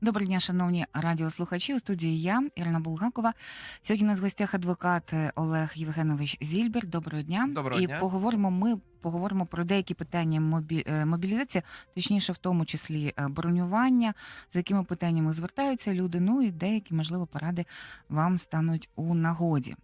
Доброго дня, шановні радіослухачі. У студії я, Ірина Булгакова. Сьогодні у нас в гостях адвокат е, Олег Євгенович Зільбер. Доброго дня. Доброго І дня. поговоримо ми поговоримо про деякі питання мобі... е, мобілізації, точніше, в тому числі е, бронювання, з якими питаннями звертаються люди. Ну і деякі, можливо, поради вам стануть у нагоді.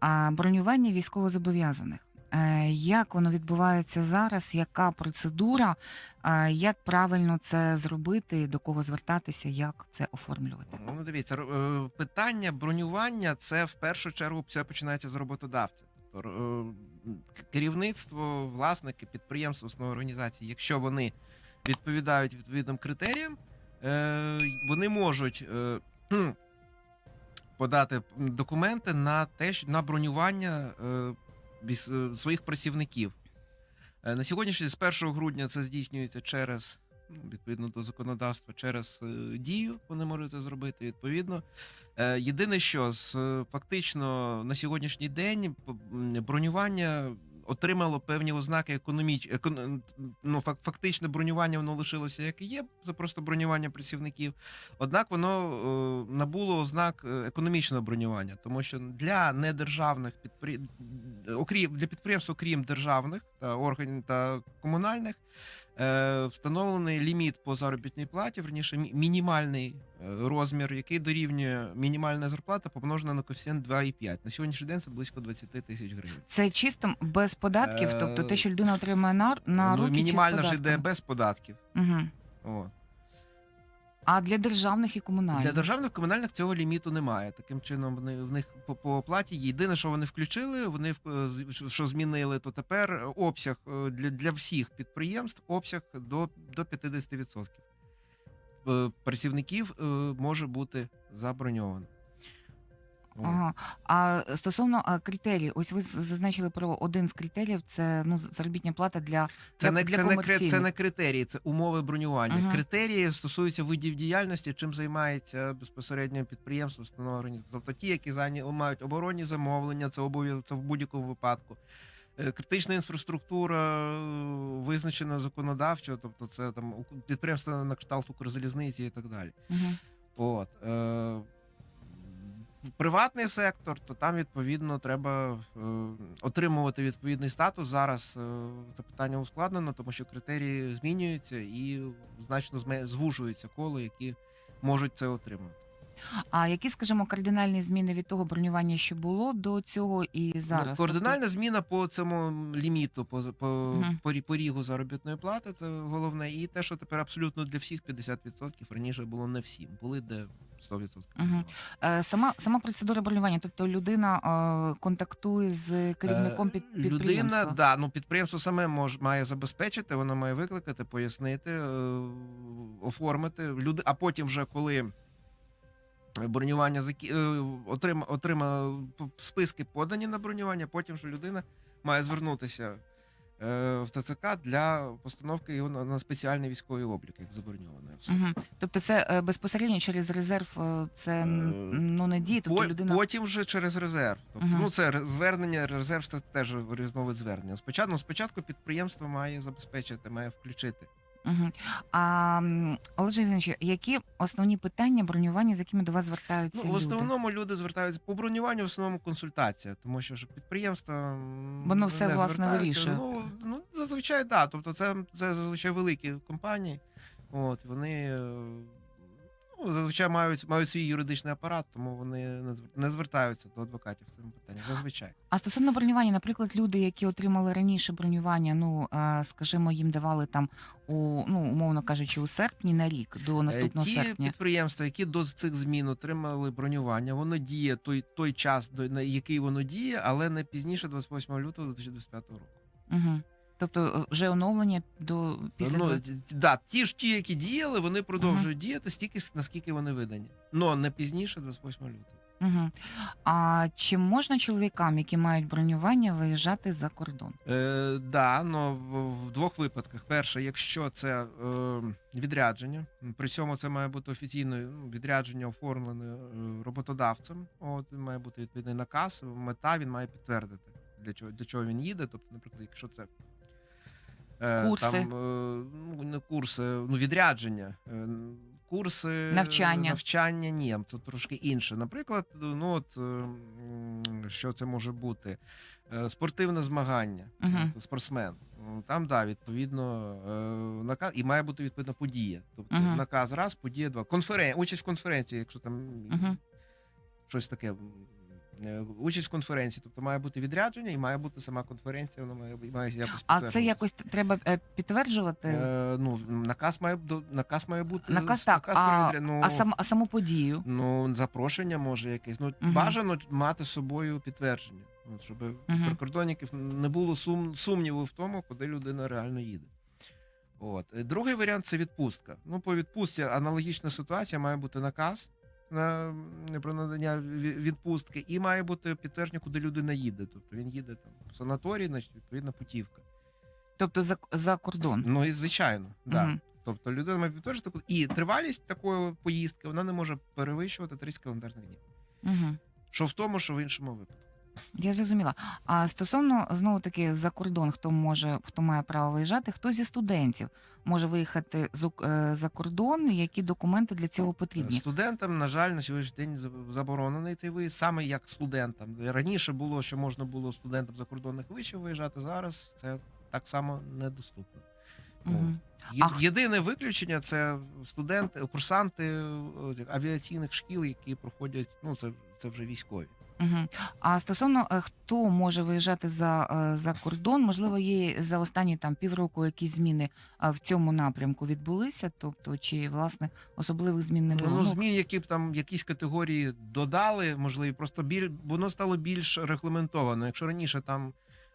А бронювання військовозобов'язаних. Е, Як воно відбувається зараз? Яка процедура? Як правильно це зробити? До кого звертатися? Як це оформлювати? Ну, дивіться, е, питання бронювання це в першу чергу все починається з роботодавця. Тобто е, керівництво, власники, підприємства, основної організації, якщо вони відповідають відповідним критеріям, е, вони можуть е, подати документи на те, що на бронювання е, е, своїх працівників. Е, На сьогоднішній з 1 грудня це здійснюється через ну, відповідно до законодавства, через е, дію вони можуть це зробити. Відповідно, Е, єдине, що е, фактично на сьогоднішній день бронювання отримало певні ознаки економіч... екон... ну, фактичне бронювання воно лишилося як і є, це просто бронювання працівників. Однак воно е, набуло ознак е, економічного бронювання, тому що для недержавних підприємств, окрім для підприємств, окрім державних та органів та комунальних, е, встановлений ліміт по заробітній платі, верніше мінімальний е, розмір, який дорівнює мінімальна зарплата, помножена на коефіцієнт 2,5. На сьогоднішній день це близько 20 тисяч гривень. Це чистим без податків, Е, тобто те, що людина отримує на, на ну, руки мінімальна чи з ж йде без податків. Угу. О. А для державних і комунальних? Для державних комунальних цього ліміту немає. Таким чином, вони в них по, по оплаті. Єдине, що вони включили, вони в- що- змінили, то тепер обсяг е, для, для всіх підприємств обсяг до, до 50% е, працівників е, може бути заброньовано. Ага. А стосовно а, критерій, ось ви зазначили про один з критеріїв, це ну заробітня плата для Це для- не для це не це не критерії, це умови бронювання. Мгм. Критерії стосуються видів діяльності, чим займається безпосередньо підприємство, установа організація. Тобто ті, які зайні мають оборонні замовлення, це обов'язок це в будь-якому випадку. Е, Критична інфраструктура е, визначена законодавчо, тобто це там підприємства на кшталт Укрзалізниці і так далі. Мгм. От. Е, приватний сектор, то там відповідно треба е, отримувати відповідний статус. Зараз е, це питання ускладнено, тому що критерії змінюються і значно звужується коло, які можуть це отримати. А які, скажімо, кардинальні зміни від того бронювання, що було до цього і зараз? Ну, координальна зміна по цьому ліміту, по, по, Мгм. по рі- порігу заробітної плати, це головне. І те, що тепер абсолютно для всіх 50%, раніше було не всім, були де 100%. Мгм. Е, Сама сама процедура бронювання, тобто людина е, контактує з керівником під Е, підприємства. Людина, да, ну підприємство саме може має забезпечити, воно має викликати, пояснити, е, оформити. Люди, а потім, вже коли бронювання закі... е, отрима, отрима списки подані на бронювання, потім вже людина має звернутися е, в ТЦК для постановки його на, спеціальний військовий облік, як заброньоване. Все. Угу. Тобто це е, безпосередньо через резерв це ну не діє, тобто людина. Потім вже через резерв. Тобто, Мгм. ну це звернення, резерв це теж різновид звернення. Спочатку, ну, спочатку підприємство має забезпечити, має включити. Угу. А м, Олеже Євгеновичу, які основні питання бронювання, з якими до вас звертаються Ну, в люди? основному люди звертаються по бронюванню, в основному консультація, тому що ж підприємства м, Воно все, не власне, звертаються. вирішує. Ну, ну зазвичай так. Да. Тобто, це, це зазвичай великі компанії. От вони е, ну, зазвичай мають, мають свій юридичний апарат, тому вони не звер- звертаються до адвокатів в цьому питанні. Зазвичай. А стосовно бронювання, наприклад, люди, які отримали раніше бронювання, ну е, скажімо, їм давали там у ну умовно кажучи, у серпні на рік до наступного Е, Ті серпня. підприємства, які до цих змін отримали бронювання, воно діє той, той час, до на який воно діє, але не пізніше 28 лютого 2025 року. Угу. Тобто е, вже оновлення до після ну, да, ті ж ті, які діяли, вони продовжують діяти стільки, наскільки вони видані. Но не пізніше 28 лютого. Угу. А чи можна чоловікам, які мають бронювання, виїжджати за кордон? Е, да, в, в двох випадках. Перше, якщо це е, відрядження, при цьому це має бути офіційне ну, відрядження, оформлене е, роботодавцем. От має бути відповідний наказ. Мета він має підтвердити, для чого для чого він їде. Тобто, наприклад, якщо це е, Курси. там е, ну, не курси, ну відрядження. е, курси Навчання. навчання ні, це трошки інше. Наприклад, ну от ем, що це може бути? Е, Спортивне змагання, Мгм. От спортсмен. М, Там да, відповідно е, наказ і має бути відповідна подія. Тобто Мгм. наказ раз, подія два. Конферен... Участь в конференції, якщо там Мгм. щось таке. м, е, Участь в конференції, тобто має бути відрядження і має бути сама конференція, вона має, має якось А це якось треба е, підтверджувати? Е, ну, наказ має наказ має бути Наказ так, наказ а, про ну, а, сам, а саму подію? ну запрошення може якесь. Ну Мгм. бажано мати з собою підтвердження, от, щоб Мгм. прикордонників не було сум, сумніву в тому, куди людина реально їде. От Е, другий варіант це відпустка. Ну, по відпустці аналогічна ситуація має бути наказ на про надання ві- відпустки, і має бути підтвердження, куди людина їде. Тобто він їде там в санаторій, значить відповідна путівка. Тобто за, за кордон? Ну і звичайно, да. Угу. Тобто людина має підтверджувати, і тривалість такої поїздки вона не може перевищувати 30 календарних днів. Угу. Що в тому, що в іншому випадку. Я зрозуміла. А стосовно знову таки за кордон, хто може, хто має право виїжджати, хто зі студентів може виїхати з е, за кордон, які документи для цього потрібні? Студентам, на жаль, на сьогоднішній день за- заборонений цей виїзд, саме як студентам. Раніше було, що можна було студентам закордонних вишів виїжджати. Зараз це так само недоступно. Є- Єдине виключення це студенти, курсанти е, авіаційних шкіл, які проходять. Ну це, це вже військові. Угу. А стосовно е, хто може виїжджати за, е, за кордон, можливо, є за останні там півроку якісь зміни в цьому напрямку відбулися, тобто чи власне особливих змін не було? Ну, Ну, змін, які б там якісь категорії додали, можливі, просто біль воно стало більш регламентовано. Якщо раніше там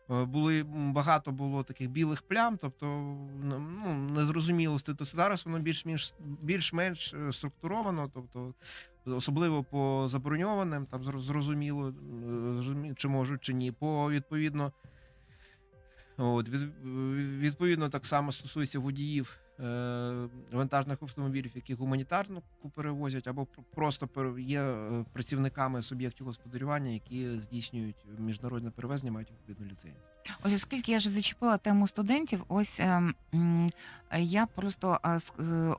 були багато було таких білих плям, тобто ну, незрозумілості, то зараз воно більш-менш більш-менш е, структуровано, тобто особливо по заброньованим, там зро- зрозуміло, е, чи можуть, чи ні. По відповідно. От, відповідно, так само стосується водіїв е, вантажних автомобілів, які гуманітарну перевозять, або просто є е, працівниками суб'єктів господарювання, які здійснюють міжнародне перевезення, мають відповідну ліцензію. Ось оскільки я вже зачепила тему студентів, ось ем, м, я просто е,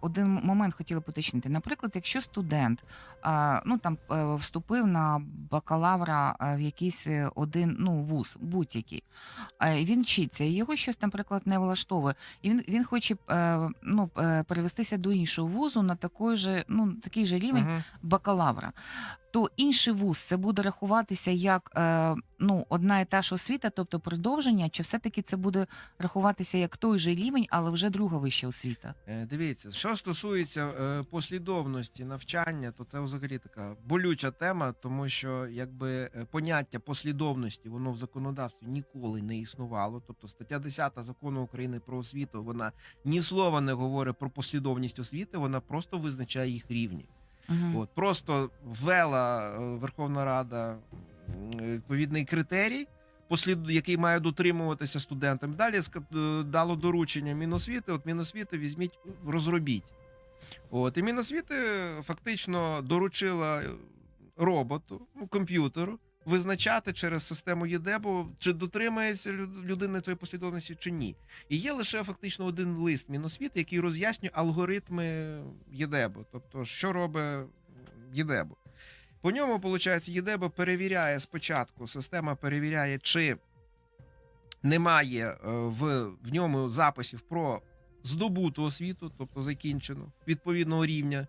один момент хотіла поточнити. Наприклад, якщо студент а, ну там е, вступив на бакалавра в якийсь е, один ну вуз, будь-який, і він вчиться, його щось, наприклад, не влаштовує, і він, він хоче е, ну, е, перевестися до іншого вузу на такий же, ну такий же рівень Мгм. бакалавра, то інший вуз це буде рахуватися як е, ну, одна і та ж освіта, тобто продовження, чи все-таки це буде рахуватися як той же рівень, але вже друга вища освіта? Е, Дивіться, що стосується е, послідовності навчання, то це взагалі така болюча тема, тому що якби е, поняття послідовності воно в законодавстві ніколи не існувало. Тобто стаття 10 закону України про освіту вона ні слова не говорить про послідовність освіти, вона просто визначає їх рівні. Угу. От просто ввела е, Верховна Рада відповідний критерій, послід, який має дотримуватися студентам. Далі е, дало доручення Міносвіти. От Міносвіти візьміть, розробіть. От і Міносвіти фактично доручила е, роботу, ну, комп'ютеру. Визначати через систему ЄДЕБу, чи дотримається лю- людина тої послідовності, чи ні. І є лише фактично один лист Міносвіти, який роз'яснює алгоритми ЄДЕБу, тобто, що робить ЄДЕБу. По ньому, виходить, ЄДЕБо перевіряє спочатку, система перевіряє, чи немає е, в, в ньому записів про здобуту освіту, тобто закінчену, відповідного рівня.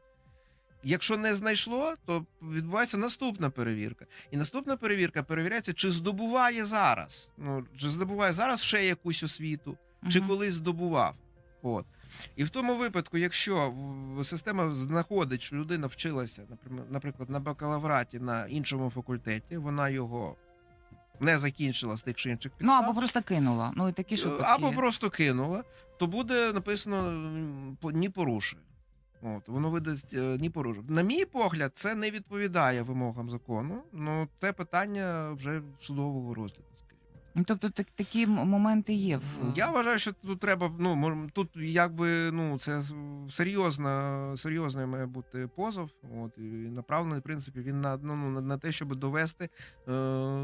Якщо не знайшло, то відбувається наступна перевірка. І наступна перевірка перевіряється, чи здобуває зараз. Ну, чи здобуває зараз ще якусь освіту, чи колись здобував. От. І в тому випадку, якщо система знаходить, що людина вчилася, наприклад, на бакалавраті на іншому факультеті, вона його не закінчила з тих чи інших Ну або просто кинула. Ну і такі ж е, або є. просто кинула, то буде написано ні порушує. От, воно видасть е, ні порушує. На мій погляд, це не відповідає вимогам закону. Ну, це питання вже судового розгляду. Ну, Тобто так, такі моменти є. В... Я вважаю, що тут треба. Ну тут якби ну це серйозна, серйозний має бути позов. От і направлений, в принципі, він на ну, на, на те, щоб довести е,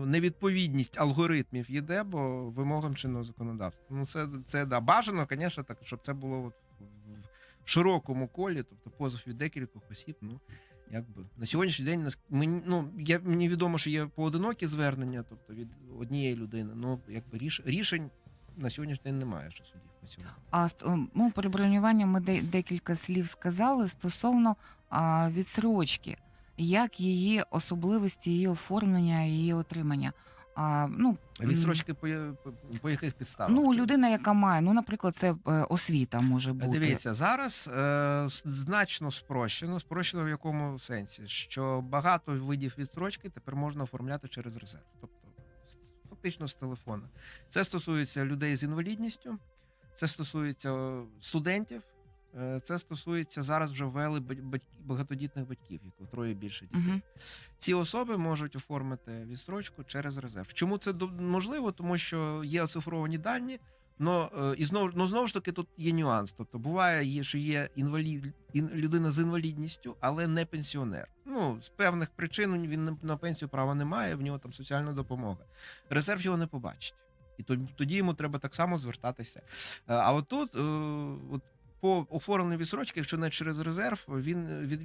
невідповідність алгоритмів ЄДЕБО вимогам чинного законодавства. Ну це це да бажано, звісно, так, щоб це було от широкому колі, тобто позов від декількох осіб. Ну якби на сьогоднішній день нас мені ну я мені відомо, що є поодинокі звернення, тобто від однієї людини. Ну якби ріш, рішень на сьогоднішній день немає ще судів по цьому. А ст- ну, про бронювання ми де- декілька слів сказали стосовно а, відсрочки, як її особливості, її оформлення, її отримання. А, ну, Відстрочки по, по, по яких підставах? ну, людина, яка має, ну, наприклад, це е, освіта може бути. Дивіться, зараз е, значно спрощено. Спрощено в якому сенсі? Що багато видів відстрочки тепер можна оформляти через резерв, тобто фактично з телефона. Це стосується людей з інвалідністю, це стосується студентів. Е, Це стосується зараз вже ввели багатодітних батьків, яких троє більше дітей. Мгм. Ці особи можуть оформити відстрочку через резерв. Чому це можливо? Тому що є оцифровані дані. Но е, і знову ну, знову ж таки тут є нюанс. Тобто буває, що є інвалід ін, людина з інвалідністю, але не пенсіонер. Ну з певних причин він на, пенсію права не має, в нього там соціальна допомога. Резерв його не побачить, і тоді йому треба так само звертатися. Е, А от е, от по оформленню відсрочки, якщо не через резерв, він від,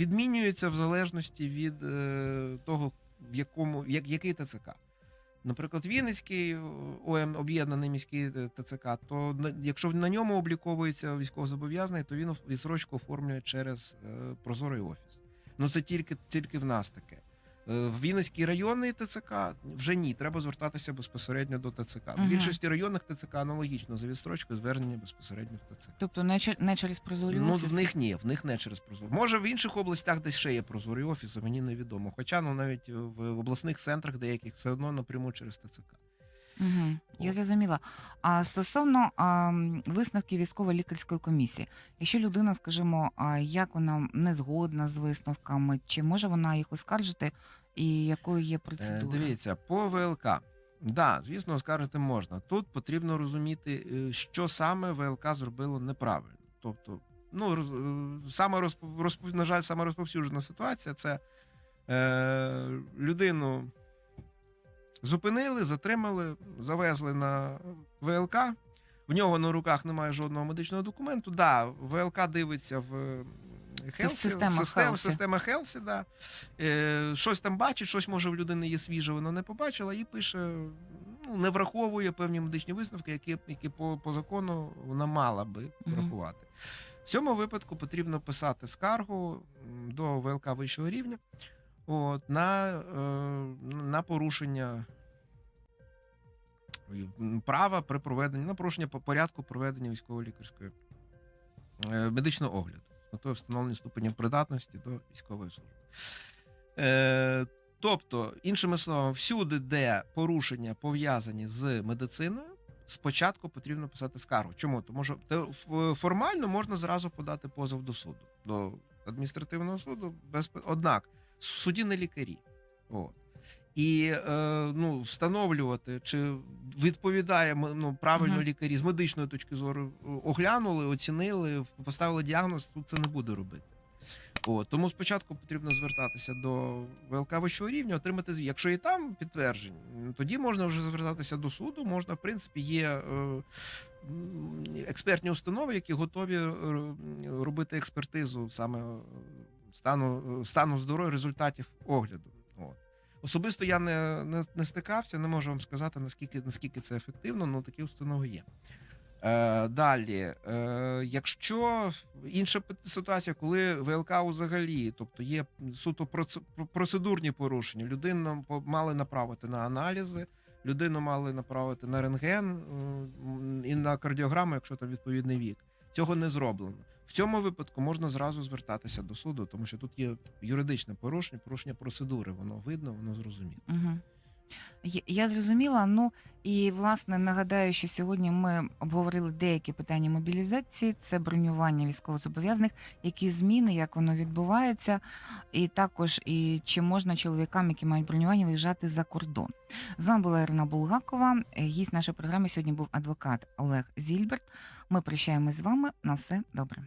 відмінюється в залежності від е, того, в якому як, який ТЦК. Наприклад, Вінницький ОМ об'єднаний міський е, ТЦК, то якщо на ньому обліковується військовозобов'язаний, то він відсрочку оформлює через е, прозорий офіс. Ну це тільки, тільки в нас таке. Е, В Вінницький районний ТЦК вже ні, треба звертатися безпосередньо до ТЦК. В більшості районних ТЦК аналогічно за відстрочкою звернення безпосередньо в ТЦК. Тобто не, не через прозорі Ну, офіси? в них ні, в них не через прозорі. Може, в інших областях десь ще є прозорі офіси, мені невідомо. Хоча ну навіть в обласних центрах деяких все одно напряму через ТЦК. Угу, я зрозуміла. А стосовно а, висновків військово-лікарської комісії, якщо людина, скажімо, а, як вона не згодна з висновками, чи може вона їх оскаржити, і якою є Е, процедура? Дивіться, по ВЛК. Да, звісно, оскаржити можна. Тут потрібно розуміти, е, що саме ВЛК зробило неправильно. Тобто, ну роз, е, саме розп- розп- на жаль, саме розповсюджена ситуація це е, людину зупинили, затримали, завезли на ВЛК. В нього на руках немає жодного медичного документу. Да, ВЛК дивиться в Хелсі, система система, Хелсі. система Хелсі, да. Е, щось там бачить, щось може в людини є свіже, вона не побачила, і пише, ну, не враховує певні медичні висновки, які, які по, по закону вона мала би врахувати. В цьому випадку потрібно писати скаргу до ВЛК вищого рівня от, на, е, на порушення права при проведенні, на порушення по- порядку проведення військово-лікарської е, медичного огляду з метою встановлення ступеня придатності до військової служби. Е, тобто, іншими словами, всюди, де порушення пов'язані з медициною, спочатку потрібно писати скаргу. Чому? Тому що формально можна зразу подати позов до суду, до адміністративного суду, без однак суді не лікарі. От. І е, ну, встановлювати, чи відповідає ну, правильно Мгм. лікарі з медичної точки зору е, оглянули, оцінили, поставили діагноз, тут це не буде робити. От, тому спочатку потрібно звертатися до ВЛК вищого рівня, отримати звіт. Якщо і там підтверджень, м, тоді можна вже звертатися до суду. Можна, в принципі, є е, експертні установи, які готові е, робити експертизу саме е, стану, стану здоров'я результатів огляду. От. Особисто я не, не, не стикався, не можу вам сказати, наскільки, наскільки це ефективно, але такі установи є. Е, далі, е, якщо інша ситуація, коли ВЛК взагалі, тобто є суто проц- процедурні порушення, людину мали направити на аналізи, людину мали направити на рентген і на кардіограму, якщо там відповідний вік. Цього не зроблено. В цьому випадку можна зразу звертатися до суду, тому що тут є юридичне порушення, порушення процедури. Воно видно, воно зрозуміло. Угу. Я зрозуміла. Ну і власне нагадаю, що сьогодні ми обговорили деякі питання мобілізації, це бронювання військовозобов'язаних, які зміни, як воно відбувається, і також і чи можна чоловікам, які мають бронювання, виїжджати за кордон. З вами була Ірина Булгакова. Гість нашої програми сьогодні був адвокат Олег Зільберт. Ми прощаємось з вами. На все добре.